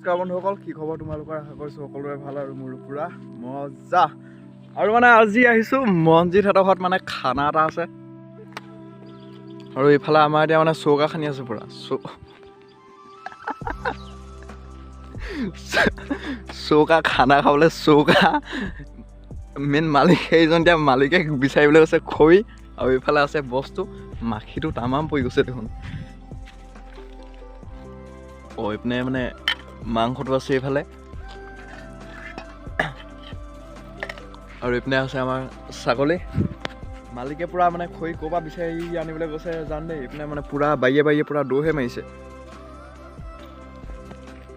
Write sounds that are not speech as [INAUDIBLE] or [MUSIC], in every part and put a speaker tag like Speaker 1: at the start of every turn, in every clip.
Speaker 1: নমস্কাৰ বন্ধুসকল কি খবৰ তোমালোকৰ? আশা কৰিছোঁ সকলোৰে ভাল আৰু মোৰো পূৰা মজা। আৰু মানে আজি আহিছোঁ মনজিতহঁতৰ ঘৰত মানে খানা এটা আছে। আৰু এইফালে আমাৰ এতিয়া মানে চৌকা খানি আছোঁ পূৰা। চৌকা খানা খাবলৈ চৌকা। মেইন মালিক সেইজন এতিয়া মালিকে বিচাৰিবলৈ গৈছে খৰি। আৰু এইফালে আছে বস্তু। মাখিটো তামাম পৰি গৈছে দেখোন। অঁ এইপিনে মানে মাংসটো আছে এইফালে। আৰু এইপিনে আছে আমাৰ ছাগলী। মালিকে পূৰা মানে খৰি ক'ৰ বিচাৰি আনিবলৈ গৈছে জান দেই এইপিনে মানে পূৰা বাৰীয়ে বাৰীয়ে পূৰা দৌহে মাৰিছে।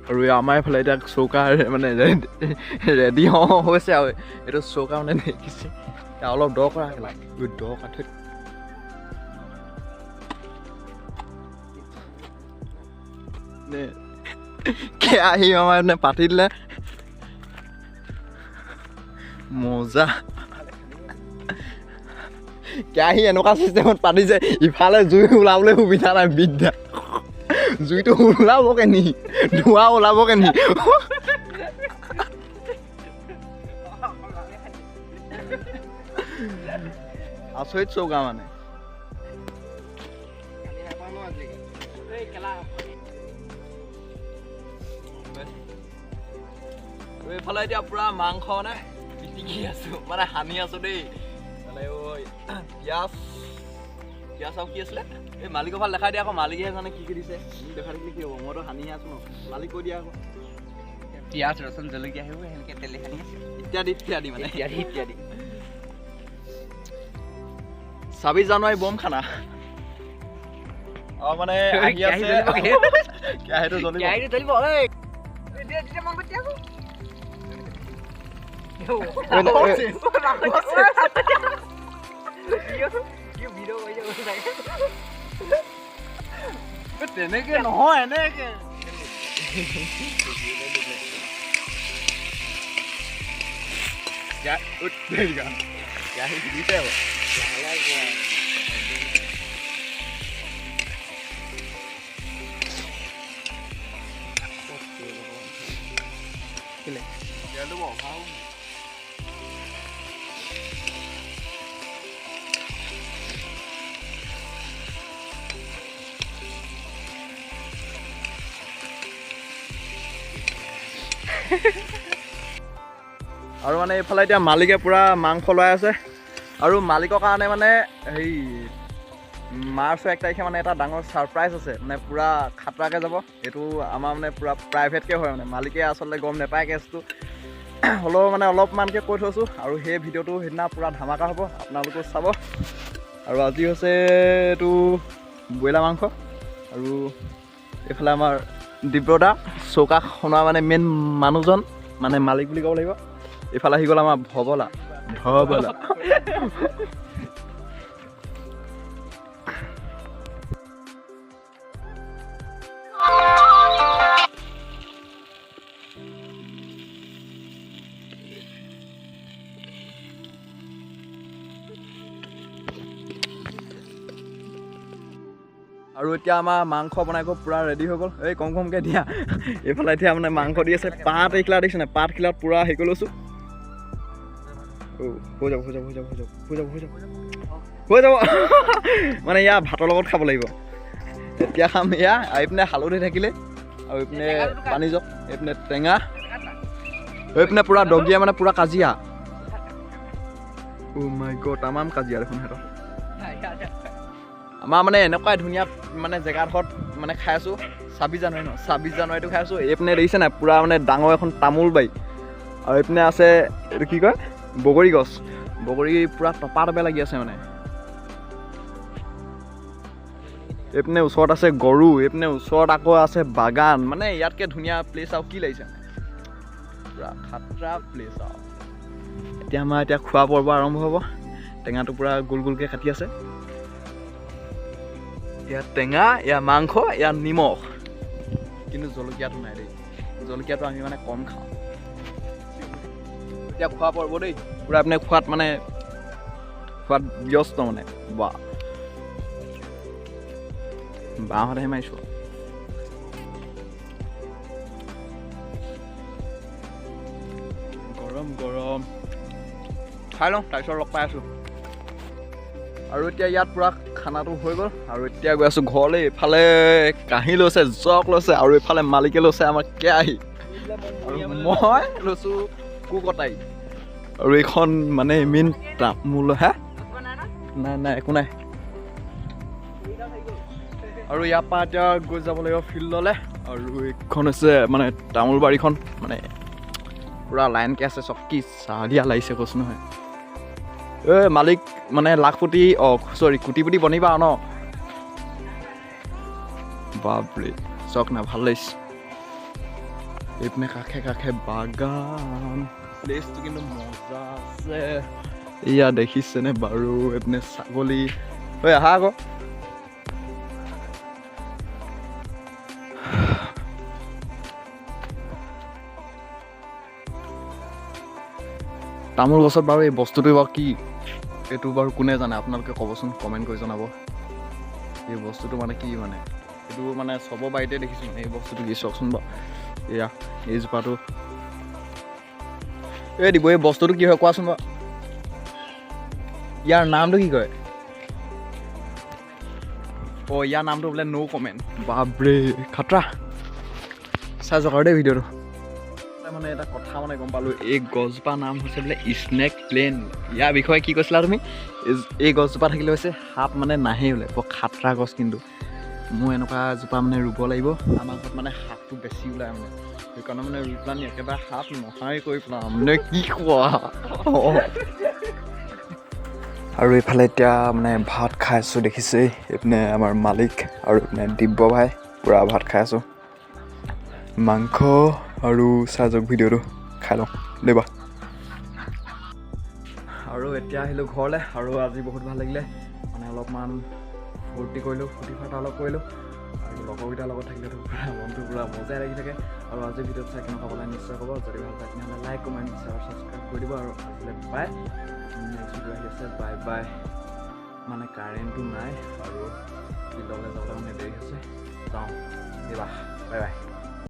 Speaker 1: আৰু আমাৰ এইফালে এতিয়া চৌকা মানে ৰেডি হওঁ হৈছে আৰু। এইটো চৌকা মানে দেখিছে। অলপ দ কৰা দ কাঠি। নে কেৰাহী আমাৰ মানে পাতি দিলে? মজা। কেৰাহী এনেকুৱা চিষ্টেমত পাতিছে ইফালে জুই ওলাবলৈ সুবিধা নাই, বিদ্যা। জুইটো ওলাব কেনি ধোঁৱা ওলাব কেনি আচৰিত চৌকা মানে। এইফালে এতিয়া পূৰা মাংস মানে পিটিকি আছোঁ মানে সানি আছোঁ দেই। মানে পিঁয়াজ পিঁয়াজ আৰু কি আছিলে? এই মালিকৰ ফালে দেখাই দিয়া আকৌ মালিকেহে জানে কি কি দিছে। দেখাই থাকিলে কি হ'ব মইতো সানিহে আছোঁ ন। মালিক কৈ দিয়া আকৌ।
Speaker 2: পিঁয়াজ ৰচুন জলকীয়া সেইবোৰ সেনেকৈ তেলে সানি আছে।
Speaker 1: ইত্যাদি ইত্যাদি মানে।
Speaker 2: ইত্যাদি ইত্যাদি।
Speaker 1: ছাব্বিছ জানুৱাৰী বম খানা। অঁ মানে আহি আছে। কেৰাহীটো জ্বলিব।
Speaker 2: When, when, Kete neke no hoy neke. Ya,
Speaker 1: ut dega. Ya, hindi tayo.
Speaker 2: Ya,
Speaker 1: ya, ya. Kile. Ya, lumo, ha? [LAUGHS] আৰু মানে এইফালে এতিয়া মালিকে পূৰা মাংস লৈ আছে। আৰু মালিকৰ কাৰণে মানে হেৰি মাৰ্চৰ এক তাৰিখে মানে এটা ডাঙৰ ছাৰপ্ৰাইজ আছে। মানে পূৰা খাতৰাকৈ যাব। এইটো আমাৰ মানে পূৰা প্ৰাইভেটকৈ হয় মানে। মালিকে আচলতে গম নাপায় কেছটো [CLEARS THROAT] হ'লেও মানে অলপমানকৈ কৈ থৈছোঁ। আৰু সেই ভিডিঅ'টো সেইদিনা পূৰা ধামাকা হ'ব। আপোনালোকেও চাব। আৰু আজি হৈছে এইটো ব্ৰইলাৰ মাংস। আৰু এইফালে আমাৰ দিব্যদা চৌকা শুনোৱা মানে মেইন মানুহজন মানে মালিক বুলি ক'ব লাগিব। এইফালে আহি গ'ল আমাৰ ভবলা। ভবলা। [LAUGHS] আৰু এতিয়া আমাৰ মাংস বনাই গৈ পূৰা ৰেডি হৈ গ'ল। এই কম কমকৈ দিয়া। [LAUGHS] এইফালে এতিয়া মানে মাংস দি আছে। পাত এইখিলা দেখিছে নাই? পাত খিলাত পূৰা হেৰি কৰি লৈছোঁ। হৈ যাব হৈ যাব হৈ যাব হৈ যাব হৈ যাব হৈ যাব। হৈ যাব। [LAUGHS] মানে ইয়াৰ ভাতৰ লগত খাব লাগিব। এতিয়া খাম এয়া এইপিনে হালধি থাকিলে। আৰু এইপিনে পানী জক এইপিনে টেঙা। এইপিনে পূৰা দগীয়া মানে পূৰা কাজিয়া। অ' মাই গড তামাম কাজিয়া দেখোন সিহঁতৰ। আমাৰ মানে এনেকুৱাই ধুনীয়া মানে জেগাডোখৰত মানে খাই আছোঁ। ছাব্বিছ জানুৱাৰী ন ছাব্বিছ জানুৱাৰীটো খাই আছোঁ। এইপিনে দেখিছে নাই? পূৰা মানে ডাঙৰ এখন তামোল বাৰী। আৰু এইপিনে আছে এইটো কি কয়? বগৰী গছ। বগৰী পূৰা টপা টপে লাগি আছে মানে। এইপিনে ওচৰত আছে গৰু। এইপিনে ওচৰত আকৌ আছে বাগান। মানে ইয়াতকৈ ধুনীয়া প্লেচ আৰু কি লাগিছে পূৰা খাতৰা প্লেচ আৰু। এতিয়া আমাৰ এতিয়া খোৱা পৰ্ব আৰম্ভ হ'ব। টেঙাটো পূৰা গোল গোলকৈ কাটি আছে। ইয়াত টেঙা ইয়াত মাংস ইয়াত নিমখ কিন্তু জলকীয়াটো নাই দেই জলকীয়াটো আমি মানে কম খাওঁ এতিয়া খোৱা পৰ্ব দেই পূৰা আপুনি খোৱাত মানে খোৱাত ব্যস্ত মানে বা বাহঁতহে মাৰিছোঁ গৰম গৰম খাই লওঁ তাৰপিছত লগ পাই আছোঁ আৰু এতিয়া ইয়াত পূৰা খানাটো হৈ গ'ল আৰু এতিয়া গৈ আছোঁ ঘৰলৈ। এইফালে কাঁহী লৈছে জক লৈছে আৰু এইফালে মালিকে লৈছে আমাৰ কেৰাহী। আৰু মই লৈছোঁ কুকটাই। আৰু এইখন মানে মেইন তামোল হে? নাই নাই একো নাই। আৰু ইয়াৰ পৰা এতিয়া গৈ যাব লাগিব ফিল্ডলৈ। আৰু এইখন হৈছে মানে তামোল বাৰীখন মানে পূৰা লাইনকৈ আছে চকী চাহ দিয়া লাগিছে কৈছোঁ নহয়। ঐ মালিক মানে লাখপতি অঁ চৰি কোটিপতি বনিবা ন? বাপৰে চক না ভাল লাগিছে। এইপিনে কাষে কাষে বাগান। প্লেচটো কিন্তু মজা আছে। এয়া দেখিছেনে বাৰু? এইপিনে ছাগলী। ঐ আহা আকৌ। তামোল গছত বাৰু এই বস্তুটো বাৰু কি এইটো বাৰু কোনে জানে? আপোনালোকে ক'বচোন কমেণ্ট কৰি জনাব। এই বস্তুটো মানে কি মানে? এইটো মানে চবৰ বাৰীতে দেখিছোঁ মানে এই বস্তুটো কি? চাওকচোন বাৰু। এয়া এইজোপাটো এই দিব এই বস্তুটো কি হয়? কোৱাচোন বাৰু। ইয়াৰ নামটো কি কয়? অঁ ইয়াৰ নামটো বোলে ন' কমেণ্ট বাপৰে খাতৰা চাই যাওক আৰু দেই ভিডিঅ'টো। মানে এটা কথা মানে গম পালোঁ এই গছজোপাৰ নাম হৈছে বোলে স্নেক প্লেন ইয়াৰ বিষয়ে কি কৈছিলা তুমি? এই- গছজোপা থাকিলে হৈছে সাপ মানে নাহেই বোলে বৰ খাতৰা গছ কিন্তু। মোৰ এনেকুৱা এজোপা মানে ৰুব লাগিব আমাৰ ঘৰত মানে সাপটো বেছি ওলায় মানে। সেইকাৰণে মানে ৰুই পেলানি একেবাৰে সাপ নহাই কৰি পেলাম। মানে কি কোৱা? আৰু এইফালে এতিয়া মানে ভাত খাই আছোঁ দেখিছেই এইপিনে আমাৰ মালিক আৰু এইপিনে দিব্য ভাই পূৰা ভাত খাই আছোঁ। মাংস আৰু চাই যাওক ভিডিঅ'টো খাই লওঁ। দেবা আৰু এতিয়া আহিলোঁ ঘৰলৈ আৰু আজি বহুত ভাল লাগিলে। মানে অলপমান ফূৰ্তি কৰিলোঁ ফূৰ্তি ফাৰ্তা অলপ কৰিলোঁ। আৰু লগৰকেইটাৰ লগত থাকিলেতো মনটো পূৰা মজাই লাগি থাকে। আৰু আজি ভিডিঅ'ত চাই কেনেকুৱা পালে নিশ্চয় ক'ব। যদি ভাল পায় তেনেহ'লে লাইক কমেণ্ট শ্বেয়াৰ ছাবস্ক্ৰাইব কৰি দিব। আৰু আজিলৈ বাই নেক্সট ভিডিঅ' আহি আছে বাই বাই মানে কাৰেণ্টটো নাই আৰু ফিল্ডলৈ যাবলৈ মানে দেৰি হৈছে। যাওঁ দেই বাই বাই